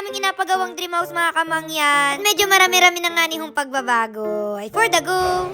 aming inapagawang dream house mga kamangyan. Medyo marami-rami na nga nihong pagbabago. Ay, for the go!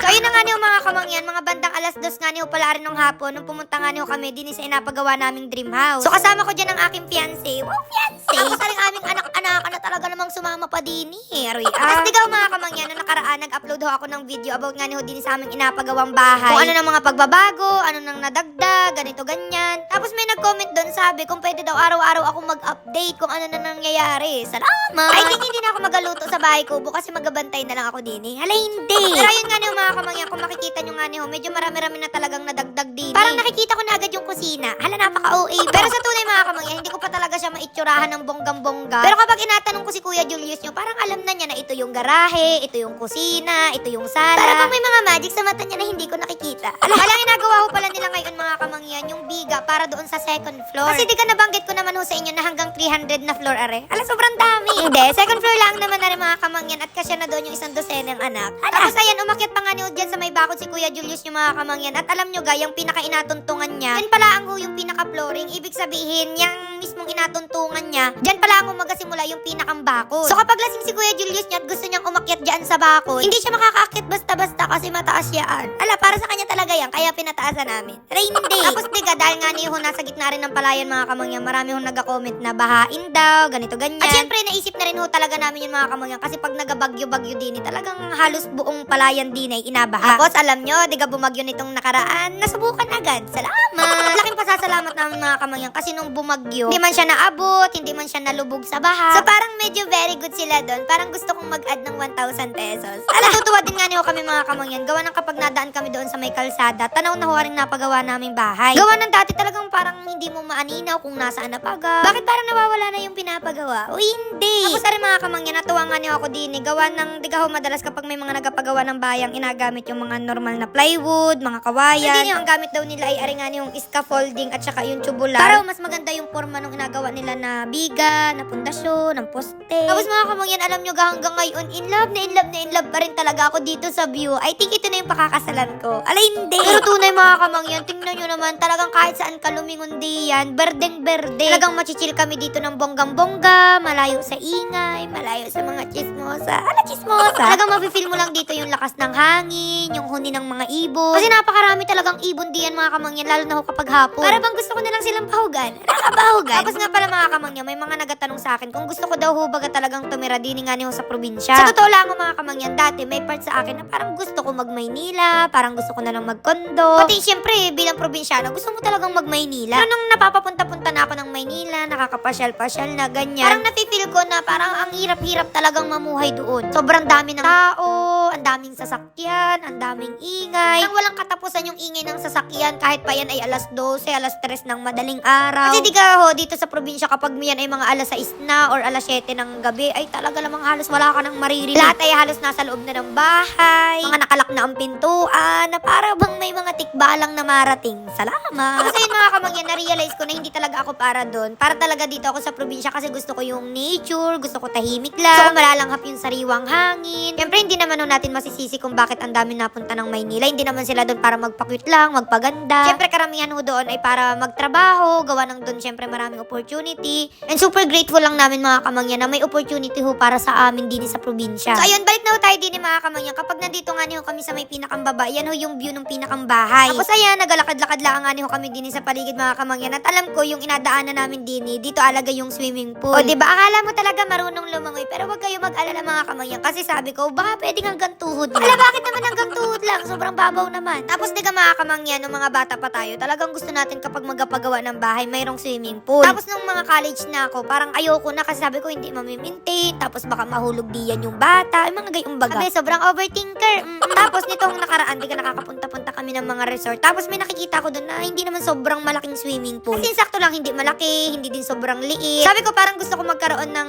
So ayun na nga niyo mga kamangyan, mga bandang alas dos nga niyo pala rin nung hapon nung pumunta nga niyo kami din sa inapagawa naming dream house. So kasama ko dyan ang aking fiancé. Wow, fiancé! Tapos rin aming anak-anak na talaga namang sumama pa din eh. Aroy, ah. Tapos digaw mga kamangyan, nung nakaraan, nag-upload ho ako ng video about nga niyo din sa aming inapagawang bahay. Kung ano ng mga pagbabago, ano nang nadagdag, ganito ganyan. Tapos nag-comment doon sabi kung pwede daw araw-araw ako mag-update kung ano na nangyayari. Salamat! I think hindi na ako magaluto sa bahay ko kasi magabantay na lang ako din eh. Hala, hindi! Pero ayun nga niyo mga kamangyan, kung makikita nyo nga niyo, medyo marami-rami na talagang nadagdag din. Parang nakikita ko na agad yung kusina. Hala, napaka-OA. Pero sa tunay mga kamangyan, hindi ko pa talaga siya maitsurahan ng bonggang-bongga. Pero kapag inatanong ko si Kuya Julius nyo, parang alam na niya na ito yung garahe, ito yung kusina, ito yung sala. Para bang may mga magic sa mata niya na hindi ko nakikita. Ala, hala, ginagawa ko pala nila ngayon mga kamangyan, yung biga para doon sa second floor. Kasi di ka nabanggit ko naman ho sa inyo na hanggang 300 na floor are. Ala, sobrang dami. Hindi, second floor lang naman na rin mga kamangyan at kasya na doon yung isang dosenang anak. Tapos ayan, umakyat pa nga niyo dyan sa may bakod si Kuya Julius yung mga kamangyan. At alam nyo ga, yung pinaka-inatuntungan niya, yan pala ang ho yung pinaka-flooring. Ibig sabihin, yung mismong inatuntungan niya, dyan pala ang magasimula yung pinakang bakod. So kapag lasing si Kuya Julius niya at gusto niyang umakyat dyan sa bakod, hindi siya makakaakyat basta-basta kasi mataas yan. Ala, para sa kanya talaga yan, kaya pinataasan namin. Rain day. Tapos diga, dahil nga niyo nasa gitna rin ng palayan mga kamangyan, marami hong nag-comment na bahain daw, ganito ganyan. At syempre, naisip na rin ho talaga namin yung mga kamangyan kasi pag nagabagyo-bagyo din, eh, talagang halos buong palayan din ay inabaha. Tapos alam nyo, diga bumagyo nitong nakaraan, nasubukan agad. Salamat! Laking pasasalamat namin mga kamangyan kasi nung bumagyo, hindi man siya naabot, hindi man siya nalubog sa baha. So parang medyo very good sila doon. Parang gusto kong mag-add ng 1,000 pesos. Ala, tutuwa din nga niyo kami mga kamangyan. Gawa ng kapag nadaan kami doon sa may kalsada, tanaw na huwaring napagawa naming bahay. Gawa ng dati talagang parang hindi mo maaninaw kung nasaan na paga. Bakit parang nawawala na yung pinapagawa? O hindi. Tapos rin mga kamangyan, natuwa nga niyo ako din eh. Gawa ng, di ka ho madalas kapag may mga nagapagawa ng bayang, inagamit yung mga normal na plywood, mga kawayan. Hindi niyo, ang gamit daw nila ay aringan yung scaffolding at saka yung tubular. Para mas maganda yung forma ng ginagawa nila na biga, na pundasyon, ng poste. Tapos mga kamangyan, alam nyo ga hanggang ngayon, in love na in love na in love pa rin talaga ako dito sa view. I think ito na yung pakakasalan ko. Alay, hindi. Pero tunay mga kamangyan, tingnan nyo naman, talagang kahit saan ka lumingon diyan, berdeng berde. Talagang machichill kami dito ng bonggang-bongga, malayo sa ingay, malayo sa mga chismosa. Ala, chismosa. Talagang mafe-feel mo lang dito yung lakas ng hangin, yung huni ng mga ibon. Kasi napakarami talagang ibon diyan mga kamangyan, lalo na ho kapag hapon. Para bang gusto ko na lang silang pahugan. Nakapahugan. Tapos nga pala mga kamangyan, may mga nagatanong sa akin kung gusto ko daw ho baga talagang tumira din nga niyo sa probinsya. Sa totoo lang mga kamangyan, dati may part sa akin na parang gusto ko mag-Maynila, parang gusto ko na lang mag-condo. Pati syempre, bilang probinsyano, gusto mo talagang mag-Maynila. Nung napapapunta-punta na ako ng Maynila, nakakapasyal-pasyal na ganyan, parang nafe-feel ko na parang ang hirap-hirap talagang mamuhay doon. Sobrang dami ng tao, ang daming sasakyan, ang daming ingay. Nang walang katapusan yung ingay ng sasakyan, kahit pa yan ay alas 12, alas 3 ng madaling araw. Kasi di ka ho, dito sa probinsya, kapag yan ay mga alas 6 na or alas 7 ng gabi, ay talaga namang halos wala ka nang maririnig. Lahat ay halos nasa loob na ng bahay, mga nakalak na ang pintuan, na para bang may mga tikbalang na marating. Salamat! Kasi yun mga kamangyan, na-realize ko na hindi talaga ako para doon. Para talaga dito ako sa probinsya kasi gusto ko yung nature, gusto ko tahimik lang, ko malalanghap yung sariwang hangin. Siyempre, hindi naman ho natin masisisi kung bakit ang dami napunta ng Maynila. Hindi naman sila doon para magpakwit lang, magpaganda. Siyempre, karamihan ho doon ay para magtrabaho, gawa ng doon siyempre maraming opportunity. And super grateful lang namin mga kamangyan na may opportunity ho para sa amin din sa probinsya. So ayun, balik na ho tayo din mga kamangyan. Kapag nandito nga niyo kami sa may pinakang baba, yan ho yung view ng pinakang bahay. Tapos ayan, nagalakad-lakad lang nga niyo kami din sa paligid mga kamangyan. At alam ko yung inadaanan namin din eh, dito alaga yung swimming pool. O di ba akala mo talaga marunong lumangoy pero wag kayo mag-alala mga kamangyan kasi sabi ko baka pwedeng hanggang tuhod lang. Ala bakit naman hanggang tuhod lang? Sobrang babaw naman. Tapos di ka mga kamangyan nung mga bata pa tayo, talagang gusto natin kapag magapagawa ng bahay mayroong swimming pool. Tapos nung mga college na ako, parang ayoko na kasi sabi ko hindi mamimaintain, tapos baka mahulog diyan yung bata, yung mga gayong baga. Sabi, sobrang overthinker. Mm-mm. Tapos nitong nakaraan, di ka nakakapunta-punta kami ng mga resort. Tapos may nakikita ko doon na hindi naman sobrang malaking swimming pool. Kasi sakto lang, hindi malaki, hindi din sobrang liit. Sabi ko parang gusto ko magkaroon ng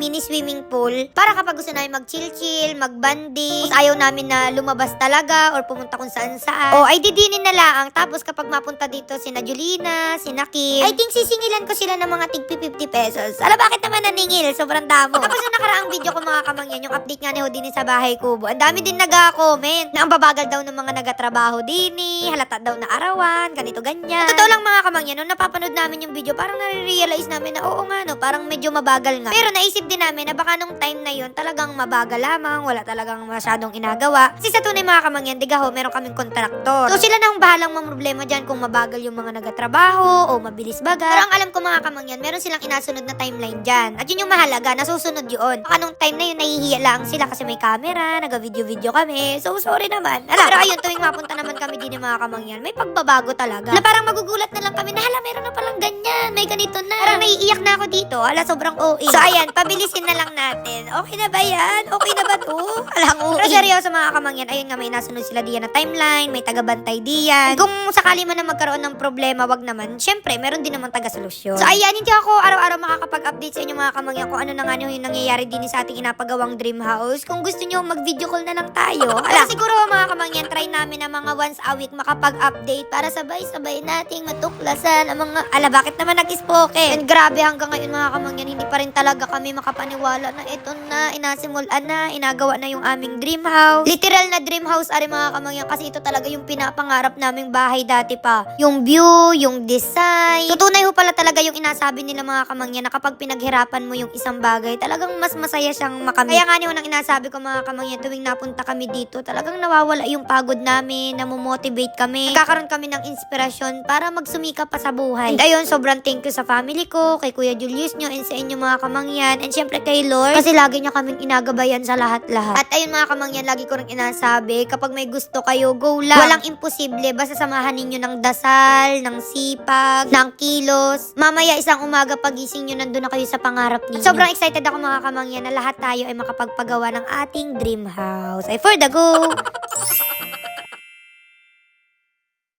mini swimming pool para kapag gusto namin mag-chill-chill, mag-banding, tapos ayaw namin na lumabas talaga or pumunta kung saan saan. O ay didinin na lang. Tapos kapag mapunta dito sina Julina, sina Kim, I think sisingilan ko sila ng mga tig 50 pesos. Ala bakit naman na maningil, sobrang damo. Tapos yung nakaraang video ko mga kamangyan, yung update nga ni Houdini sa bahay kubo. Ang dami din nag-comment na ang babagal daw ng mga nagatrabaho din eh, halata daw na arawan, ganito ganyan. Totoo lang mga kamangyan, nung napapanood namin yung video, parang nare-realize namin na oo nga no, parang medyo mabagal nga. Pero naisip din namin na baka nung time na yun, talagang mabagal lamang, wala talagang masyadong inagawa. Kasi sa tunay mga kamangyan, diga ho, meron kaming kontraktor. So sila na ang bahalang mga problema dyan kung mabagal yung mga nagatrabaho o mabilis baga. Pero ang alam ko mga kamangyan, meron silang inasunod na timeline dyan. At yun yung mahalaga, nasusunod yun. Baka nung time na yun, nahihiya lang sila kasi may camera, naga-video-video kami. So sorry naman. Ala, pero ayun, tuwing mapunta naman kami din ng mga kamangyan, may pagbabago talaga. Na parang magugulat na lang kami na hala, meron na palang ganyan, may ganito na. Parang naiiyak na ako dito, ala, sobrang OA. So ayan, pabilisin na lang natin. Okay na ba yan? Okay na ba to? Alang OA. Pero seryoso mga kamangyan, ayun nga, may nasunod sila diyan na timeline, may tagabantay diyan. Kung sakali man na magkaroon ng problema, wag naman. Syempre, meron din naman taga-solusyon. So ayan, hindi ako araw-araw makakapag-update sa inyo mga kamangyan kung ano na nga yung nangyayari din sa ating inapagawang dream house. Kung gusto nyo, mag-video call na lang tayo. Ala, siguro mga kamangyan, try namin na mga once a week makapag-update para sabay-sabay nating matuklasan ang mga... Ala, bakit naman nag-spoken? And grabe hanggang ngayon mga kamangyan, hindi pa rin talaga kami makapaniwala na ito na, inasimulan na, inagawa na yung aming dream house. Literal na dream house, ari mga kamangyan, kasi ito talaga yung pinapangarap naming bahay dati pa. Yung view, yung design. Tutunay ho pala talaga yung inasabi nila mga kamangyan na kapag pinaghirapan mo yung isang bagay, talagang mas masaya siyang makamit. Kaya nga niyo nang inasabi ko mga kamangyan, tuwing napunta kami dito, talagang nawawala yung pagod namin, namomotivate kami. Nagkakaroon kami ng inspirasyon para magsumika pa sa buhay. And ayun, sobrang thank you sa family ko, kay Kuya Julius nyo, and sa inyo mga kamangyan, and syempre kay Lord, kasi lagi niya kaming inagabayan sa lahat-lahat. At ayun mga kamangyan, lagi ko rin inasabi, kapag may gusto kayo, go lang. Walang imposible, basta samahan ninyo ng dasal, ng sipag, ng kilos. Mamaya isang umaga pagising nyo, nandun na kayo sa pangarap ninyo. At sobrang excited ako mga kamangyan na lahat tayo ay makapagpagawa ng ating dream house. Ay, for the go!